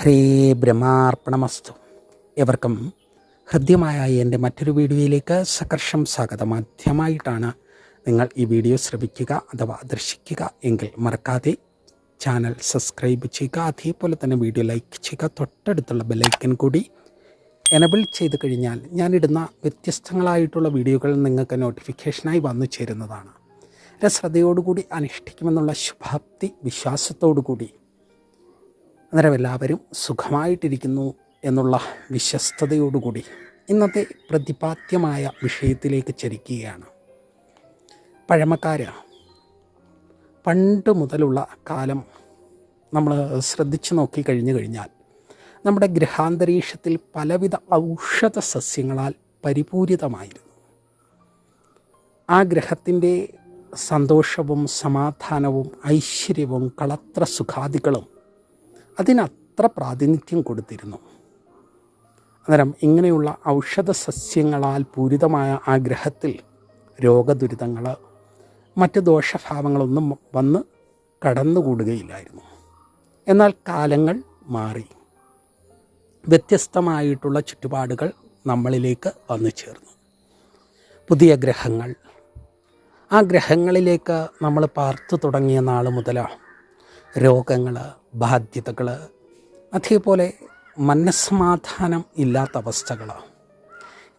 ഹരേ ബ്രഹ്മാർപ്പണമസ്തു. എവർക്കും ഹൃദ്യമായ എന്റെ മറ്റൊരു വീഡിയോയിലേക്ക് സകർഷം സ്വാഗതം. ആദ്യമായിട്ടാണ് നിങ്ങൾ ഈ വീഡിയോ ശ്രവിക്കുക അഥവാ ദർശിക്കുക എങ്കിൽ മറക്കാതെ ചാനൽ സബ്സ്ക്രൈബ് ചെയ്യുക. അതേപോലെ തന്നെ വീഡിയോ ലൈക്ക് ചെയ്യുക. തൊട്ടടുത്തുള്ള ബെല്ലൈക്കൻ കൂടി എനബിൾ ചെയ്ത് കഴിഞ്ഞാൽ ഞാനിടുന്ന വ്യത്യസ്തങ്ങളായിട്ടുള്ള വീഡിയോകൾ നിങ്ങൾക്ക് നോട്ടിഫിക്കേഷനായി വന്നു ചേരുന്നതാണ്. ശ്രദ്ധയോടുകൂടി അനുഷ്ഠിക്കുമെന്നുള്ള ശുഭാപ്തി വിശ്വാസത്തോടു കൂടി അന്നേരം എല്ലാവരും സുഖമായിട്ടിരിക്കുന്നു എന്നുള്ള വിശ്വസ്തയോടുകൂടി ഇന്നത്തെ പ്രതിപാദ്യമായ വിഷയത്തിലേക്ക് ചരിക്കുകയാണ്. പഴമക്കാര പണ്ട് മുതലുള്ള കാലം നമ്മൾ ശ്രദ്ധിച്ചു നോക്കി കഴിഞ്ഞു കഴിഞ്ഞാൽ നമ്മുടെ ഗ്രഹാന്തരീക്ഷത്തിൽ പലവിധ ഔഷധ സസ്യങ്ങളാൽ പരിപൂരിതമായിരുന്നു. ആ ഗ്രഹത്തിന്റെ സന്തോഷവും സമാധാനവും ഐശ്വര്യവും കളത്ര സുഖാദികളും അതിനത്ര പ്രാതിനിധ്യം കൊടുത്തിരുന്നു. അന്നേരം ഇങ്ങനെയുള്ള ഔഷധ സസ്യങ്ങളാൽ പൂരിതമായ ആ ഗ്രഹത്തിൽ രോഗദുരിതങ്ങൾ മറ്റ് ദോഷഭാവങ്ങളൊന്നും വന്ന് കടന്നുകൂടുകയില്ലായിരുന്നു. എന്നാൽ കാലങ്ങൾ മാറി. വ്യത്യസ്തമായിട്ടുള്ള ചുറ്റുപാടുകൾ നമ്മളിലേക്ക് വന്നു ചേർന്നു. പുതിയ ഗ്രഹങ്ങൾ. ആ ഗ്രഹങ്ങളിലേക്ക് നമ്മൾ പാർത്തു തുടങ്ങിയ നാൾ മുതലാണ് രോഗങ്ങൾ ബാധ്യതകൾ അതേപോലെ മനസ്സമാധാനം ഇല്ലാത്ത അവസ്ഥകൾ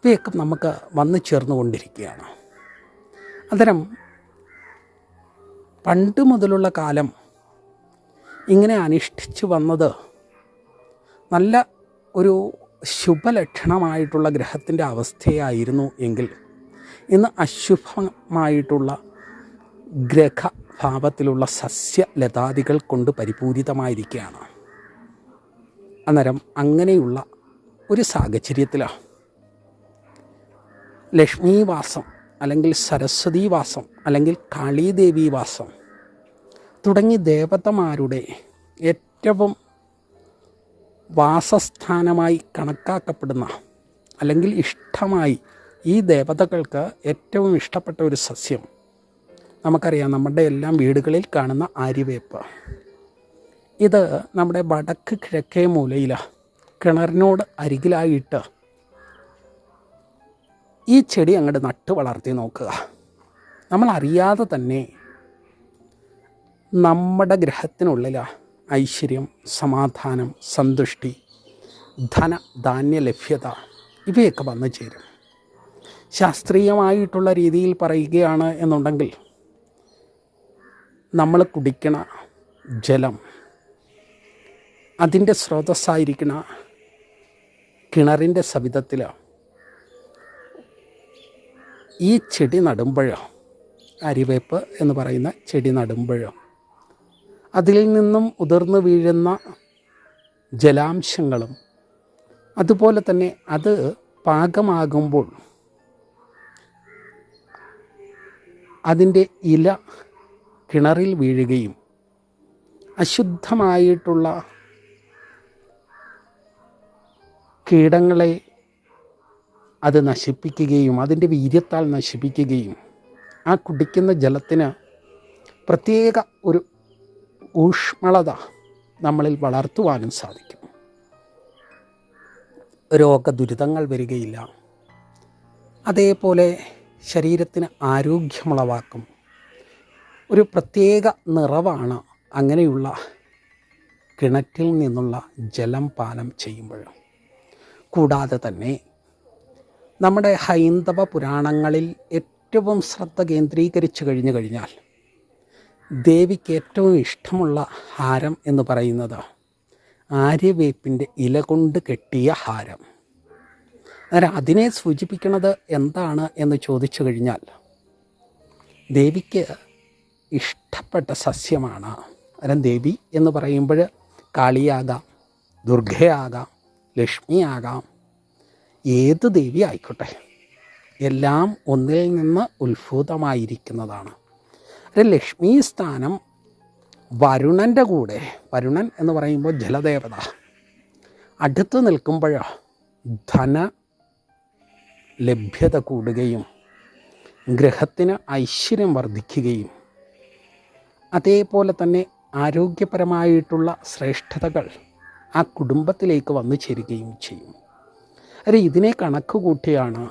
ഇവയൊക്കെ നമുക്ക് വന്നു ചേർന്നുകൊണ്ടിരിക്കുകയാണ്. അന്നേരം പണ്ട് മുതലുള്ള കാലം ഇങ്ങനെ അനുഷ്ഠിച്ചു വന്നത് നല്ല ഒരു ശുഭലക്ഷണമായിട്ടുള്ള ഗ്രഹത്തിന്റെ അവസ്ഥയായിരുന്നു എങ്കിൽ ഇന്ന് അശുഭമായിട്ടുള്ള ഗ്രഹഭാവത്തിലുള്ള സസ്യലതാദികൾ കൊണ്ട് പരിപൂരിതമായിരിക്കുകയാണ്. അന്നേരം അങ്ങനെയുള്ള ഒരു സാഹചര്യത്തിലാണ് ലക്ഷ്മീവാസം അല്ലെങ്കിൽ സരസ്വതീവാസം അല്ലെങ്കിൽ കാളീദേവീവാസം തുടങ്ങി ദേവതമാരുടെ ഏറ്റവും വാസസ്ഥാനമായി കണക്കാക്കപ്പെടുന്ന അല്ലെങ്കിൽ ഇഷ്ടമായി ഈ ദേവതകൾക്ക് ഏറ്റവും ഇഷ്ടപ്പെട്ട ഒരു സസ്യം നമുക്കറിയാം നമ്മുടെ എല്ലാം വീടുകളിൽ കാണുന്ന ആര്യവേപ്പ് ഇത് നമ്മുടെ വടക്ക് കിഴക്കേ മൂലയിലാണ് കിണറിനോട് അരികിലായിട്ട് ഈ ചെടി അങ്ങോട്ട് നട്ട് വളർത്തി നോക്കുക. നമ്മൾ അറിയാതെ തന്നെ നമ്മുടെ ഗ്രഹത്തിനുള്ളിൽ ഐശ്വര്യം സമാധാനം സന്തുഷ്ടി ധന ധാന്യ ലഭ്യത ഇവയൊക്കെ വന്നു ചേരും. ശാസ്ത്രീയമായിട്ടുള്ള രീതിയിൽ പറയുകയാണ് എന്നുണ്ടെങ്കിൽ നമ്മൾ കുടിക്കണ ജലം അതിന്റെ സ്രോതസ്സായിരിക്കണ കിണറിന്റെ സവിധത്തിൽ ഈ ചെടി നടുമ്പോഴോ അരിവേപ്പ് എന്ന് പറയുന്ന ചെടി നടുമ്പോഴോ അതിൽ നിന്നും ഉതിർന്നു വീഴുന്ന ജലാംശങ്ങളും അതുപോലെ തന്നെ അത് പാകമാകുമ്പോൾ അതിന്റെ ഇല കിണറിൽ വീഴുകയും അശുദ്ധമായിട്ടുള്ള കീടങ്ങളെ അത് നശിപ്പിക്കുകയും അതിന്റെ വീര്യത്താൽ നശിപ്പിക്കുകയും ആ കുടിക്കുന്ന ജലത്തിന് പ്രത്യേക ഒരു ഊഷ്മളത നമ്മളിൽ വളർത്തുവാനും സാധിക്കും. രോഗദുരിതങ്ങൾ വരികയില്ല. അതേപോലെ ശരീരത്തിന് ആരോഗ്യമുളവാക്കും. ഒരു പ്രത്യേക നിറവാണ് അങ്ങനെയുള്ള കിണറ്റിൽ നിന്നുള്ള ജലം പാനം ചെയ്യുമ്പോൾ. കൂടാതെ തന്നെ നമ്മുടെ ഹൈന്ദവ പുരാണങ്ങളിൽ ഏറ്റവും ശ്രദ്ധ കേന്ദ്രീകരിച്ചു കഴിഞ്ഞു കഴിഞ്ഞാൽ ദേവിക്ക് ഏറ്റവും ഇഷ്ടമുള്ള ഹാരം എന്ന് പറയുന്നത് ആര്യവേപ്പിന്റെ ഇല കൊണ്ട് കെട്ടിയ ഹാരം. അന്നേരം അതിനെ സൂചിപ്പിക്കുന്നത് എന്താണ് എന്ന് ചോദിച്ചു കഴിഞ്ഞാൽ ദേവിക്ക് ഇഷ്ടപ്പെട്ട സസ്യമാണ് അരം ദേവി എന്ന് പറയുമ്പോൾ കാളിയാകാം ദുർഗയാകാം ലക്ഷ്മിയാകാം ഏത് ദേവി ആയിക്കോട്ടെ. എല്ലാം ഒന്നിൽ നിന്ന് ഉത്ഭൂതമായിരിക്കുന്നതാണ്. ലക്ഷ്മി സ്ഥാനം വരുണന്റെ കൂടെ വരുണൻ എന്ന് പറയുമ്പോൾ ജലദേവത. അടുത്ത് നിൽക്കുമ്പോഴോ ധന ലഭ്യത കൂടുകയും ഗ്രഹത്തിന് ഐശ്വര്യം വർദ്ധിക്കുകയും അതേപോലെ തന്നെ ആരോഗ്യപരമായിട്ടുള്ള ശ്രേഷ്ഠതകൾ ആ കുടുംബത്തിലേക്ക് വന്നു ചേരുകയും ചെയ്യും. അരെ ഇതിനെ കണക്ക് കൂട്ടിയാണ്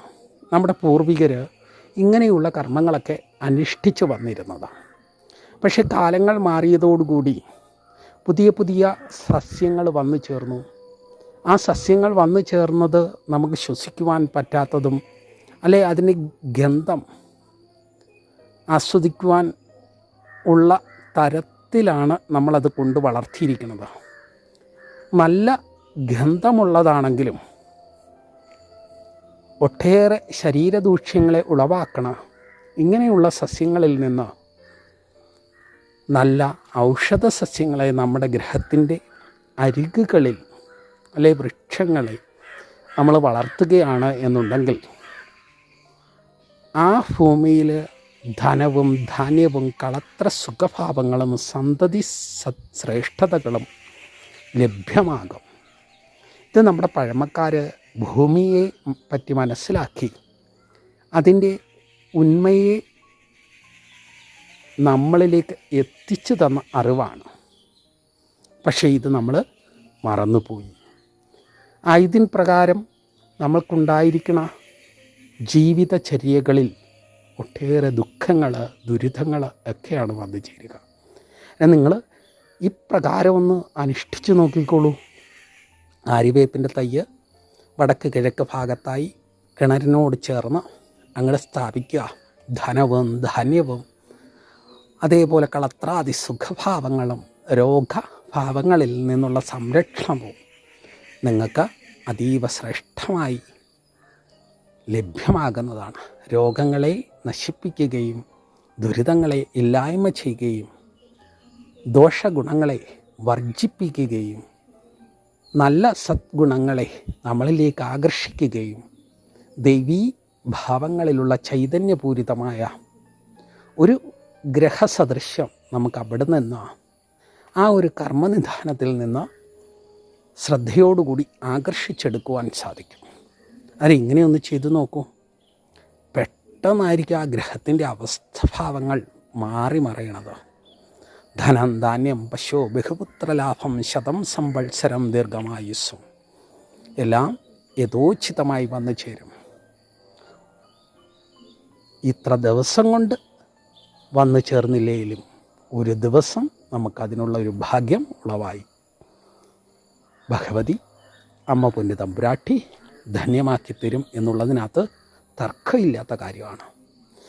നമ്മുടെ പൂർവികർ ഇങ്ങനെയുള്ള കർമ്മങ്ങളൊക്കെ അനുഷ്ഠിച്ചു വന്നിരുന്നത് പക്ഷേ കാലങ്ങൾ മാറിയതോടുകൂടി പുതിയ പുതിയ സസ്യങ്ങൾ വന്നു ചേർന്നു. ആ സസ്യങ്ങൾ വന്നു ചേർന്നത് നമുക്ക് ശ്വസിക്കുവാൻ പറ്റാത്തതും അല്ലെ അതിന് ഗന്ധം ആസ്വദിക്കുവാൻ ഉള്ള തരത്തിലാണ് നമ്മളത് കൊണ്ട് വളർത്തിയിരിക്കുന്നത്. നല്ല ഗന്ധമുള്ളതാണെങ്കിലും ഒട്ടേറെ ശരീരദൂഷ്യങ്ങളെ ഉളവാക്കണ ഇങ്ങനെയുള്ള സസ്യങ്ങളിൽ നിന്ന് നല്ല ഔഷധ സസ്യങ്ങളെ നമ്മുടെ ഗ്രഹത്തിന്റെ അരികുകളിൽ അല്ലെ വൃക്ഷങ്ങളെ നമ്മൾ വളർത്തുകയാണ് എന്നുണ്ടെങ്കിൽ ആ ഭൂമിയിൽ ധനവും ധാന്യവും കളത്ര സുഖഭാവങ്ങളും സന്തതി ശ്രേഷ്ഠതകളും ലഭ്യമാകും. ഇത് നമ്മുടെ പഴമക്കാർ ഭൂമിയെ പറ്റി മനസ്സിലാക്കി അതിന്റെ ഉന്മയെ നമ്മളിലേക്ക് എത്തിച്ചു തന്ന അറിവാണ്. പക്ഷേ ഇത് നമ്മൾ മറന്നുപോയി. ആയതിൻ പ്രകാരം നമ്മൾക്കുണ്ടായിരിക്കുന്ന ജീവിതചര്യകളിൽ ഒട്ടേറെ ദുഃഖങ്ങൾ ദുരിതങ്ങൾ ഒക്കെയാണ് വന്നു ചേരുക. നിങ്ങൾ ഇപ്രകാരം ഒന്ന് അനുഷ്ഠിച്ച് നോക്കിക്കോളൂ. ആര്യവേപ്പിന്റെ തയ്യ് വടക്ക് കിഴക്ക് ഭാഗത്തായി കിണറിനോട് ചേർന്ന് അങ്ങനെ സ്ഥാപിക്കുക. ധനവും ധാന്യവും അതേപോലെ കളത്രാതി സുഖഭാവങ്ങളും രോഗഭാവങ്ങളിൽ നിന്നുള്ള സംരക്ഷണവും നിങ്ങൾക്ക് അതീവ ശ്രേഷ്ഠമായി ലഭ്യമാകുന്നതാണ്. രോഗങ്ങളെ നശിപ്പിക്കുകയും ദുരിതങ്ങളെ ഇല്ലായ്മ ചെയ്യുകയും ദോഷഗുണങ്ങളെ വർജിപ്പിക്കുകയും നല്ല സദ്ഗുണങ്ങളെ നമ്മളിലേക്ക് ആകർഷിക്കുകയും ദൈവീ ഭാവങ്ങളിലുള്ള ചൈതന്യപൂരിതമായ ഒരു ഗ്രഹസദൃശ്യം നമുക്ക് അവിടെ നിന്ന് ആ ഒരു കർമ്മനിധാനത്തിൽ നിന്ന് ശ്രദ്ധയോടുകൂടി ആകർഷിച്ചെടുക്കുവാൻ സാധിക്കും. അത് ഇങ്ങനെയൊന്ന് ചെയ്തു നോക്കൂ. പെട്ടെന്നായിരിക്കും ആ ഗ്രഹത്തിന്റെ അവസ്ഥഭാവങ്ങൾ മാറി മറയണത്. ധനം ധാന്യം പശു ബഹുപുത്രലാഭം ശതം സമ്പത്സരം ദീർഘമായുസ്സും എല്ലാം യഥോചിതമായി വന്നു ചേരും. ഇത്ര ദിവസം കൊണ്ട് വന്നു ചേർന്നില്ലെങ്കിലും ഒരു ദിവസം നമുക്കതിനുള്ള ഒരു ഭാഗ്യം ഉളവായി. ഭഗവതി അമ്മ പൊന്നു തമ്പുരാട്ടി ധന്യമാക്കി തരും എന്നുള്ളതിനകത്ത് തർക്കമില്ലാത്ത കാര്യമാണ്.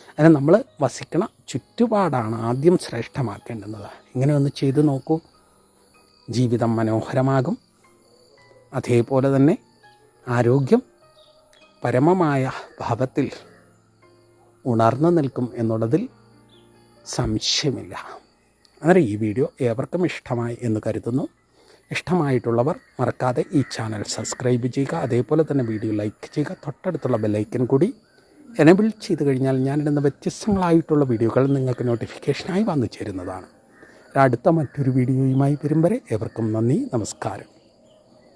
അങ്ങനെ നമ്മൾ വസിക്കണ ചുറ്റുപാടാണ് ആദ്യം ശ്രേഷ്ഠമാക്കേണ്ടുന്നത്. ഇങ്ങനെ ഒന്ന് ചെയ്തു നോക്കൂ. ജീവിതം മനോഹരമാകും. അതേപോലെ തന്നെ ആരോഗ്യം പരമമായ ഭാവത്തിൽ ഉണർന്നു നിൽക്കും എന്നുള്ളതിൽ സംശയമില്ല. അങ്ങനെ ഈ വീഡിയോ ഏവർക്കും ഇഷ്ടമായി എന്ന് കരുതുന്നു. ഇഷ്ടമായിട്ടുള്ളവർ മറക്കാതെ ഈ ചാനൽ സബ്സ്ക്രൈബ് ചെയ്യുക. അതേപോലെ തന്നെ വീഡിയോ ലൈക്ക് ചെയ്യുക. തൊട്ടടുത്തുള്ള ബെല്ലൈക്കൻ കൂടി എനബിൾ ചെയ്ത് കഴിഞ്ഞാൽ ഞാനിടുന്ന വ്യത്യസ്തങ്ങളായിട്ടുള്ള വീഡിയോകൾ നിങ്ങൾക്ക് നോട്ടിഫിക്കേഷനായി വന്നു ചേരുന്നതാണ്. അടുത്ത മറ്റൊരു വീഡിയോയുമായി വരും വരെ ഏവർക്കും നന്ദി നമസ്കാരം.